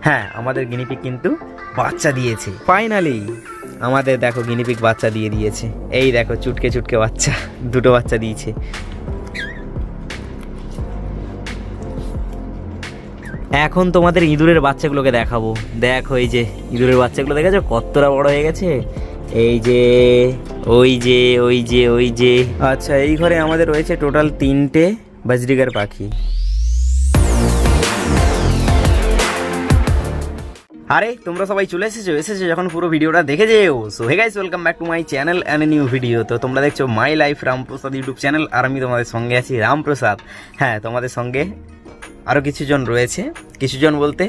হ্যাঁ আমাদের গিনিপিক কিন্তু বাচ্চা দিয়েছে। ফাইনালি আমাদের দেখো গিনিপিক বাচ্চা দিয়ে দিয়েছে। এই দেখো চুটকে চুটকে বাচ্চা দুটো বাচ্চা দিয়েছে। এখন তোমাদের ইঁদুরের বাচ্চাগুলোকে দেখাবো। দেখো এই যে ইঁদুরের বাচ্চাগুলো দেখেছ? কতটা বড় হয়ে গেছে? এই যে ওই যে ওই যে ওই যে। আচ্ছা এই ঘরে আমাদের রয়েছে টোটাল তিনটে বাজরিগার পাখি। আরে, তোমরা সবাই চলে এসেছ এসেছ যখন পুরো ভিডিওটা দেখে যেও। So hey guys welcome back to my channel and new video তো তোমরা দেখছ my life Ramprasad YouTube channel আর আমি তোমাদের সঙ্গে আছি রামপ্রসাদ। হ্যাঁ তোমাদের সঙ্গে আরও কিছুজন রয়েছে। কিছুজন বলতে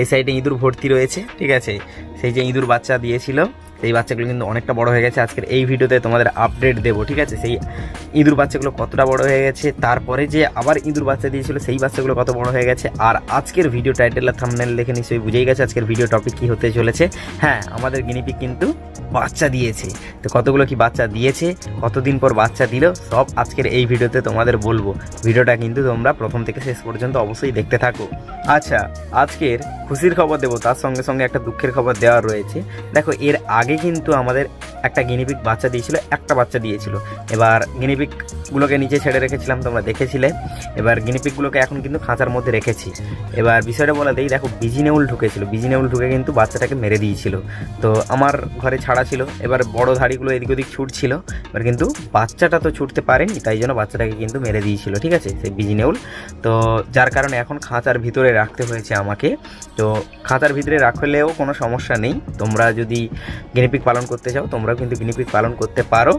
এই সাইডে ইঁদুর ভর্তি রয়েছে, ঠিক আছে? সেই যে ইঁদুর বাচ্চা দিয়েছিল সেই বাচ্চাগুলো কিন্তু অনেকটা বড় হয়ে গেছে। আজকের এই ভিডিওতে তোমাদের আপডেট দেবো, ঠিক আছে? সেই ইঁদুর বাচ্চাগুলো কতটা বড় হয়ে গেছে, তারপরে যে আবার ইঁদুর বাচ্চা দিয়েছিল, সেই বাচ্চাগুলো কত বড় হয়ে গেছে। আর আজকের ভিডিও টাইটেল আর থামনেল দেখে নিশ্চয়ই বুঝেই গেছে আজকের ভিডিও টপিক কী হতে চলেছে। হ্যাঁ আমাদের গিনিপিক কিন্তু বাচ্চা দিয়েছে। তো কতগুলো কি বাচ্চা দিয়েছে, কতদিন পর বাচ্চা দিল, সব আজকের এই ভিডিওতে তোমাদের বলব। ভিডিওটা কিন্তু তোমরা প্রথম থেকে শেষ পর্যন্ত অবশ্যই দেখতে থাকো। আচ্ছা আজকের খুশির খবর দেবো, তার সঙ্গে সঙ্গে একটা দুঃখের খবর দেওয়া রয়েছে। দেখো, এর আগে কিন্তু আমাদের একটা গিনিপিক বাচ্চা দিয়েছিল, একটা বাচ্চা দিয়েছিল। এবার গিনিপিকগুলোকে নিচে ছেড়ে রেখেছিলাম, তোমরা দেখেছিলে। এবার গিনিপিকগুলোকে এখন কিন্তু খাঁচার মধ্যে রেখেছি। এবার বিষয়টা বলা দেই, দেখো, বিজিনেউল ঢুকেছিল। বিজিনেউল ঢুকে কিন্তু বাচ্চাটাকে মেরে দিয়েছিল। তো আমার ঘরে ছাড়া ছিল। এবার বড় ধাড়িগুলো এদিক ওদিক ছুটছিল। এবার কিন্তু বাচ্চাটা তো ছুটতে পারেনি, তাই জন্য বাচ্চাটাকে কিন্তু মেরে দিয়েছিল, ঠিক আছে, সেই বিজিনেউল। তো যার কারণে এখন খাঁচার ভিতরে রাখতে হয়েছে আমাকে। তো খাঁচার ভিতরে রাখলেও কোনো সমস্যা নেই। তোমরা যদি গিনিপিক পালন করতে চাও তোমরাও কিন্তু গিনিপিক পালন করতে পারো।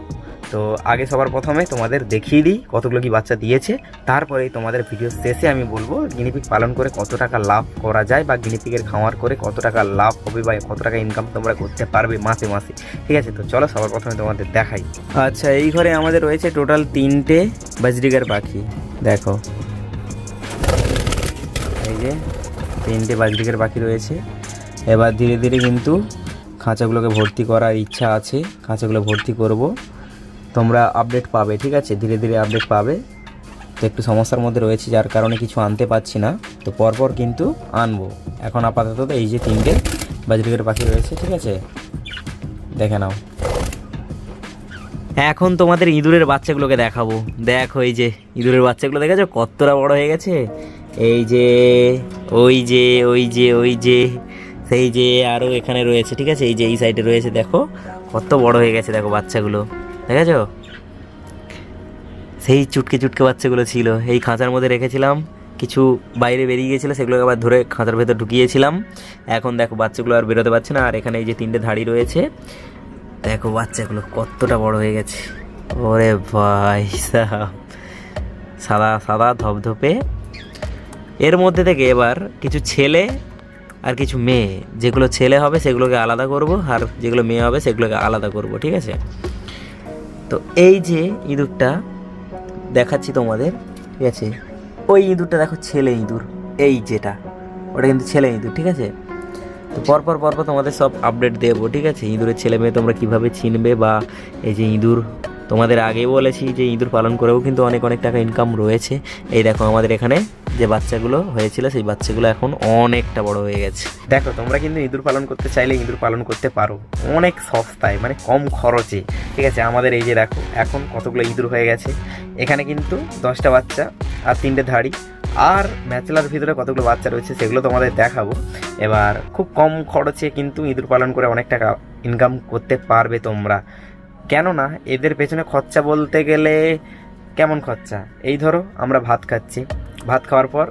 তো আগে সবার প্রথমে তোমাদের দেখিয়ে দিই কতগুলো কি বাচ্চা দিয়েছে। তারপরেই তোমাদের ভিডিও শেষে আমি বলব গিনিপিক পালন করে কত টাকা লাভ করা যায় বা গিনিপিকের খাওয়ার করে কত টাকা লাভ হবে বা কত টাকা ইনকাম তোমরা করতে পারবে মাসে মাসে। ঠিক আছে? তো চলো সবার প্রথমে তোমাদের দেখাই। আচ্ছা এই ঘরে আমাদের রয়েছে টোটাল তিনটে বাজরিগার পাখি। দেখো। এই যে তিনটে বাজরিকের পাখি রয়েছে। এবার ধীরে ধীরে কিন্তু খাঁচাগুলোকে ভর্তি করার ইচ্ছা আছে, খাঁচাগুলো ভর্তি করব। তোমরা আপডেট পাবে, ঠিক আছে? ধীরে ধীরে আপডেট পাবে। তো একটু সমস্যার মধ্যে রয়েছে, যার কারণে কিছু আনতে পারছি না। তো পরপর কিন্তু আনব। এখন আপাতত এই যে তিনটে বাজরিকের পাখি রয়েছে, ঠিক আছে? দেখে নাও। এখন তোমাদের ইঁদুরের বাচ্চাগুলোকে দেখাবো। দেখো এই যে ইঁদুরের বাচ্চাগুলো, দেখেছ? কতটা বড় হয়ে গেছে? এই যে, ওই যে ওই যে ওই যে সেই যে আরও এখানে রয়েছে, ঠিক আছে? এই যে এই সাইডে রয়েছে, দেখো? কত বড় হয়ে গেছে, দেখো বাচ্চাগুলো। দেখেছ? সেই চুটকে চুটকে বাচ্চাগুলো ছিল। এই খাঁচার মধ্যে রেখেছিলাম। কিছু বাইরে বেরিয়ে গেছিল সেগুলোকে আবার ধরে খাঁচার ভেতর ঢুকিয়েছিলাম। এখন দেখো, বাচ্চাগুলো আর বেরোতে পারছে না। আর এখানে এই যে তিনটে ধাড়ি রয়েছে। দেখো বাচ্চাগুলো কতটা বড় হয়ে গেছে। ওরে ভাই সাদা সাদা ধপধপে। এর মধ্যে থেকে এবার কিছু ছেলে আর কিছু মেয়ে। যেগুলো ছেলে হবে, সেগুলোকে আলাদা করব, আর যেগুলো মেয়ে হবে, সেগুলোকে আলাদা করব, ঠিক আছে? তো এই যে ইঁদুরটা দেখাচ্ছি তোমাদের, ঠিক আছে? ওই ইঁদুরটা দেখো ছেলে ইঁদুর, এই যেটা। ওটা কিন্তু ছেলে ইঁদুর, ঠিক আছে? তো পরপর পরপর তোমাদের সব আপডেট দেবো, ঠিক আছে? ইঁদুরের ছেলে মেয়ে তোমরা কীভাবে চিনবে বা এই যে ইঁদুর তোমাদের আগেই বলেছি যে ইঁদুর পালন করেও কিন্তু অনেক অনেক টাকা ইনকাম রয়েছে। এই দেখো আমাদের এখানে যে বাচ্চাগুলো হয়েছিল, সেই বাচ্চাগুলো এখন অনেকটা বড় হয়ে গেছে। দেখো, তোমরা কিন্তু ইঁদুর পালন করতে চাইলে ইঁদুর পালন করতে পারো। অনেক সস্তায় মানে কম খরচে। ঠিক আছে, আমাদের এই যে দেখো, এখন কতগুলো ইঁদুর হয়ে গেছে। এখানে কিন্তু দশটা বাচ্চা আর তিনটে ধাড়ি। আর ম্যাচলার ভিতরে কতগুলো বাচ্চা রয়েছে সেগুলো তোমাদের দেখাবো। এবার খুব কম খরচে কিন্তু ইঁদুর পালন করে অনেক টাকা ইনকাম করতে পারবে তোমরা। কেননা এদের পেছনে খরচা বলতে গেলে কেমন খরচা? এই ধরো, আমরা ভাত খাচ্ছি। ভাত খাওয়ার পর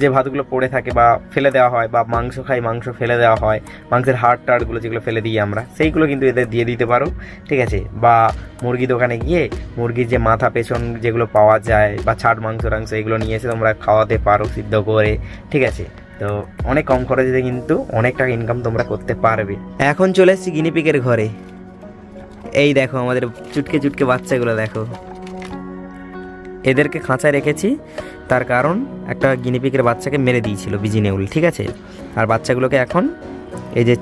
যে ভাতগুলো পড়ে থাকে বা ফেলে দেওয়া হয় বা মাংস খাই, মাংস ফেলে দেওয়া হয়, মাংসের হাড় টাড়গুলো যেগুলো ফেলে দিই আমরা, সেইগুলো কিন্তু এদের দিয়ে দিতে পারো, ঠিক আছে? বা মুরগি দোকানে গিয়ে মুরগির যে মাথা পেছন যেগুলো পাওয়া যায় বা ছাট মাংস টাংস এগুলো নিয়ে এসে তোমরা খাওয়াতে পারো সিদ্ধ করে, ঠিক আছে? তো অনেক কম খরচে কিন্তু অনেক টাকা ইনকাম তোমরা করতে পারবে। এখন চলে এসেছি গিনিপিকের ঘরে। এই দেখো আমাদের চুটকে চুটকে বাচ্চাগুলো দেখো। এদেরকে খাঁচায় রেখেছি, তার কারণ একটা গিনিপিকের বাচ্চাকে মেরে দিয়েছিল বিজিনেউল ঠিক আছে? আর বাচ্চাগুলোকে এখন এই যে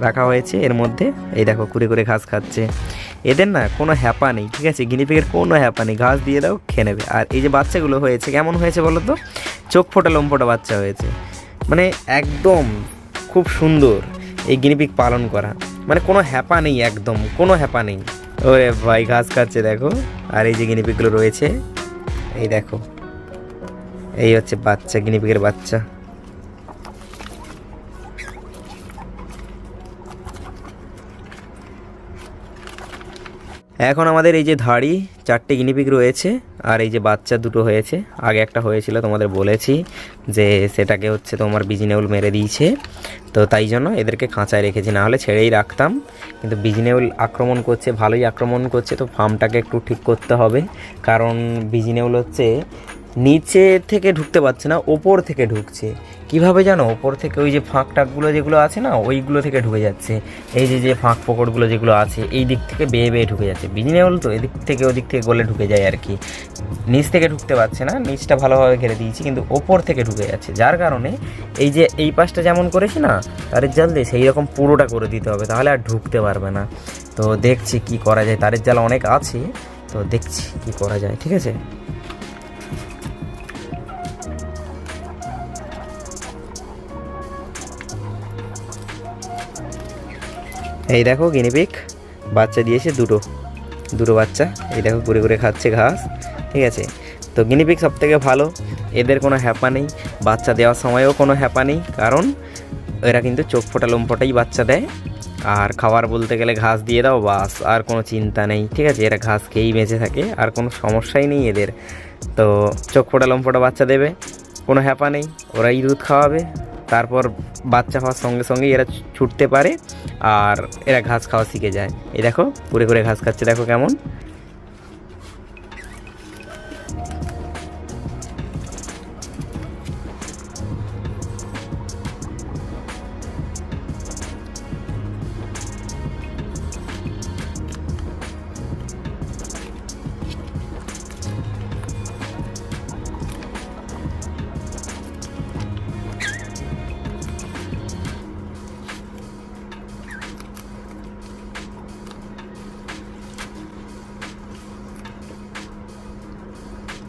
রাখা হয়েছে, এর মধ্যে এই দেখো কুড়ে করে ঘাস খাচ্ছে। এদের না কোনো হ্যাপা নেই, ঠিক আছে? গিনিপিকের কোনো হ্যাপা নেই, ঘাস দিয়ে দাও, খেয়ে নেবে। আর এই যে বাচ্চাগুলো হয়েছে, কেমন হয়েছে বলো তো? চোখ ফোটা, লোম ফোটা বাচ্চা হয়েছে। মানে একদম খুব সুন্দর। এই গিনিপিক পালন করা। মানে কোনো হ্যাপা নেই একদম, কোনো হ্যাপা নেই। ওরে ভাই, ঘাস খাচ্ছে, দেখো। আর এই যে গিনিপিকগুলো রয়েছে, এই দেখো। এই হচ্ছে বাচ্চা গিনিপিকের বাচ্চা। এখন আমাদের এই যে ধাড়ি, চারটে গিনিপিক রয়েছে। আর এই যে বাচ্চা দুটো হয়েছে, আগে একটা হয়েছিল, তোমাদের বলেছি যে সেটাকে হচ্ছে তোমার বিজনেউল মেরে দিয়েছে। তো তাই জন্য এদেরকে খাঁচায় রেখেছি, না হলে ছেড়েই রাখতাম। কিন্তু বিজনেউল আক্রমণ করছে, ভালোই আক্রমণ করছে, তো ফার্মটাকে একটু ঠিক করতে হবে। কারণ বিজনেউল হচ্ছে নিচে থেকে ঢুকতে পারছে না, ওপর থেকে ঢুকছে। কীভাবে জানো? ওপর থেকে ওই যে ফাঁক টাকগুলো যেগুলো আছে না, ওইগুলো থেকে ঢুকে যাচ্ছে। এই যে যে ফাঁক পকড়গুলো যেগুলো আছে, এই দিক থেকে বেয়ে বেয়ে ঢুকে যাচ্ছে। বিজিনেবল তো? এদিক থেকে ওদিক থেকে গলে ঢুকে যায় আর কি। নিচ থেকে ঢুকতে পারছে না, নিচটা ভালোভাবে ঘিরে দিয়েছি, কিন্তু ওপর থেকে ঢুকে যাচ্ছে। যার কারণে এই যে, এই পাশটা যেমন করেছি না, তারের জাল দিয়ে সেই রকম পুরোটা করে দিতে হবে, তাহলে আর ঢুকতে পারবে না। তো দেখছি কি করা যায়। তারের জাল অনেক আছে, তো দেখছি কি করা যায়, ঠিক আছে? এই দেখো গিনিপিক বাচ্চা দিয়েছে দুটো দুটো বাচ্চা। এই দেখো ঘুরে ঘুরে খাচ্ছে ঘাস, ঠিক আছে? তো গিনিপিক সব থেকে ভালো, এদের কোনো হ্যাপা নেই, বাচ্চা দেওয়ার সময়ও কোনো হ্যাপা নেই, কারণ এরা কিন্তু চোখ ফোটা, লোম ফোটাই বাচ্চা দেয়। আর খাবার বলতে গেলে ঘাস দিয়ে দাও, বাস, আর কোনো চিন্তা নেই, ঠিক আছে? এরা ঘাস খেয়েই বেঁচে থাকে, আর কোনো সমস্যাই নেই এদের। তো চোখ ফোটা, লোম ফোটা বাচ্চা দেবে, কোনো হ্যাপা নেই, ওরাই দুধ খাওয়াবে। তারপর বাচ্চা হওয়ার সঙ্গে সঙ্গে এরা ছুটতে পারে আর এরা ঘাস খাওয়া শিখে যায়। এই দেখো, পুরে করে ঘাস খাচ্ছে, দেখো কেমন।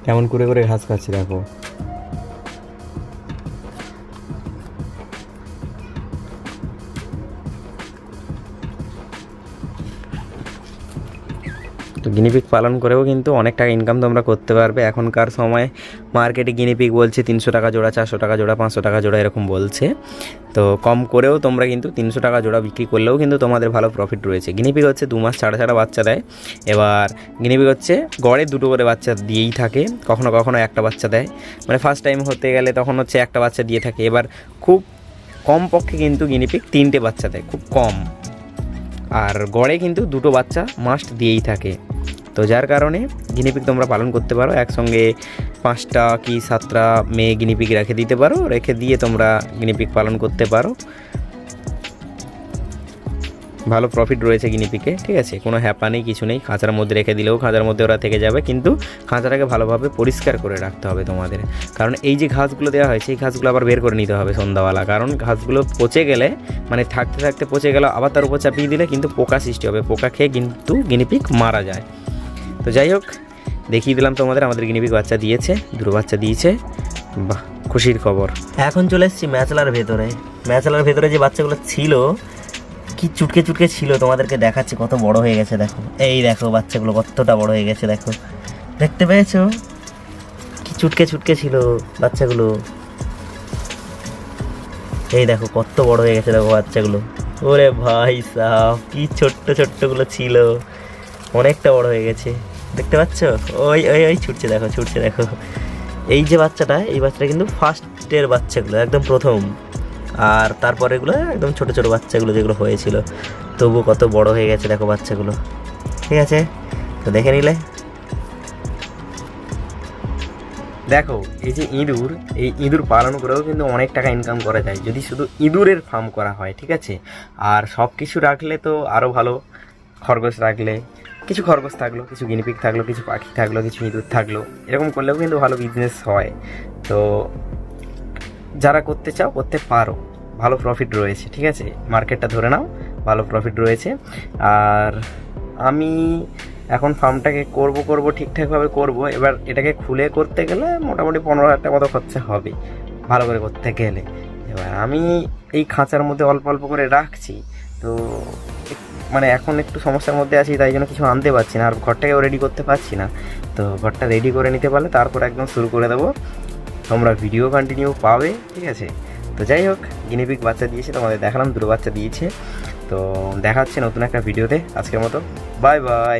কেমন করে করে ঘাস খাচ্ছি দেখো। তো গিনিপিক পালন করেও কিন্তু অনেক টাকা ইনকাম তোমরা করতে পারবে। এখনকার সময় মার্কেটে গিনিপিক বলছে তিনশো টাকা জোড়া, চারশো টাকা জোড়া, পাঁচশো টাকা জোড়া এরকম বলছে। তো কম করেও তোমরা কিন্তু তিনশো টাকা জোড়া বিক্রি করলেও কিন্তু তোমাদের ভালো প্রফিট রয়েছে। গিনিপিক হচ্ছে দু মাস ছাড়া ছাড়া বাচ্চা দেয়। এবার গিনিপিক হচ্ছে গড়ে দুটো করে বাচ্চা দিয়েই থাকে, কখনো কখনো একটা বাচ্চা দেয়। মানে ফার্স্ট টাইম হতে গেলে তখন হচ্ছে একটা বাচ্চা দিয়ে থাকে। এবার খুব কম পক্ষে কিন্তু গিনিপিক তিনটে বাচ্চা দেয়, খুব কম। আর গড়ে কিন্তু দুটো বাচ্চা মাস্ট দিয়েই থাকে। তো যার কারণে গিনিপিক তোমরা পালন করতে পারো, একসঙ্গে পাঁচটা কি সাতটা মেয়ে গিনিপিক রেখে দিতে পারো, রেখে দিয়ে তোমরা গিনিপিক পালন করতে পারো। ভালো প্রফিট রয়েছে গিনিপিকে, ঠিক আছে? কোনো হ্যাপা নেই কিছু নেই, খাঁচার মধ্যে রেখে দিলেও খাঁচার মধ্যে ওরা থেকে যাবে, কিন্তু খাঁচাটাকে ভালোভাবে পরিষ্কার করে রাখতে হবে তোমাদের। কারণ এই যে ঘাসগুলো দেওয়া হয়, সেই ঘাসগুলো আবার বের করে নিতে হবে সন্ধ্যাবেলা। কারণ ঘাসগুলো পচে গেলে মানে থাকতে থাকতে পচে গেল আবার তার উপর চাপিয়ে দিলে কিন্তু পোকা সৃষ্টি হবে, পোকা খেয়ে কিন্তু গিনিপিক মারা যায়। তো যাই হোক, দেখিয়ে দিলাম তোমাদের, আমাদের গিনিপিক বাচ্চা দিয়েছে, দুটো বাচ্চা দিয়েছে। বাহ, খুশির খবর। এখন চলে এসেছি ম্যাচলার ভেতরে। ম্যাচলার ভেতরে যে বাচ্চাগুলো ছিল কি চুটকে চুটকে ছিল তোমাদেরকে দেখাচ্ছি, কত বড় হয়ে গেছে, দেখো। এই দেখো বাচ্চাগুলো, কতটা বড় হয়ে গেছে, দেখো। দেখতে পেয়েছ? কি চুটকে চুটকে ছিল বাচ্চাগুলো। এই দেখো, কত বড় হয়ে গেছে, দেখো বাচ্চাগুলো। ওরে ভাই সাহ কি ছোট্ট ছোট্টগুলো ছিল। অনেকটা বড় হয়ে গেছে। দেখতে পাচ্ছ? ওই ওই ওই ছুটছে, দেখো ছুটছে, দেখো। এই যে বাচ্চাটা, এই বাচ্চাটা কিন্তু ফার্স্টের বাচ্চাগুলো, একদম প্রথম। আর তারপরে এগুলো একদম ছোট ছোট বাচ্চাগুলো যেগুলো হয়েছিল। তবু কত বড় হয়ে গেছে দেখো বাচ্চাগুলো। ঠিক আছে? তো দেখে নিলে? দেখো, এই যে ইঁদুর, এই ইঁদুর পালন করেও কিন্তু অনেক টাকা ইনকাম করা যায়, যদি শুধু ইঁদুরের ফার্ম করা হয়, ঠিক আছে? আর সব কিছু রাখলে তো আরও ভালো, খরগোশ রাখলে, কিছু খরগোশ থাকল, কিছু গিনিপিক থাকল, কিছু পাখি থাকল, কিছু ইঁদুর থাকল, এরকম করলেও কিন্তু ভালো বিজনেস হয়। তো যারা করতে চাও, করতে পারো। ভালো প্রফিট রয়েছে, ঠিক আছে? মার্কেটটা ধরে নাও, ভালো প্রফিট রয়েছে। আর আমি এখন ফার্মটাকে করব করব, ঠিকঠাকভাবে করব। এবার এটাকে খুলে করতে গেলে মোটামুটি পনেরো হাজার টাকা মতো খরচা হবে, ভালো করে করতে গেলে। এবার আমি এই খাঁচার মধ্যে অল্প অল্প করে রাখছি। তো মানে এখন একটু সমস্যার মধ্যে আছি, তাই জন্য কিছু আনতে পারছি না। আর ঘরটাকেও রেডি করতে পারছি না। তো ঘরটা রেডি করে নিতে পারলে তারপর একদম শুরু করে দেবো। তোমরা ভিডিও কন্টিনিউ পাবে, ঠিক আছে? তো যাই হোক গিনিপিক বাচ্চা দিয়েছে, তোমাদের দেখালাম, দুটো বাচ্চা দিয়েছে। তো দেখাচ্ছে নতুন একটা ভিডিওতে আজকের মতো বাই বাই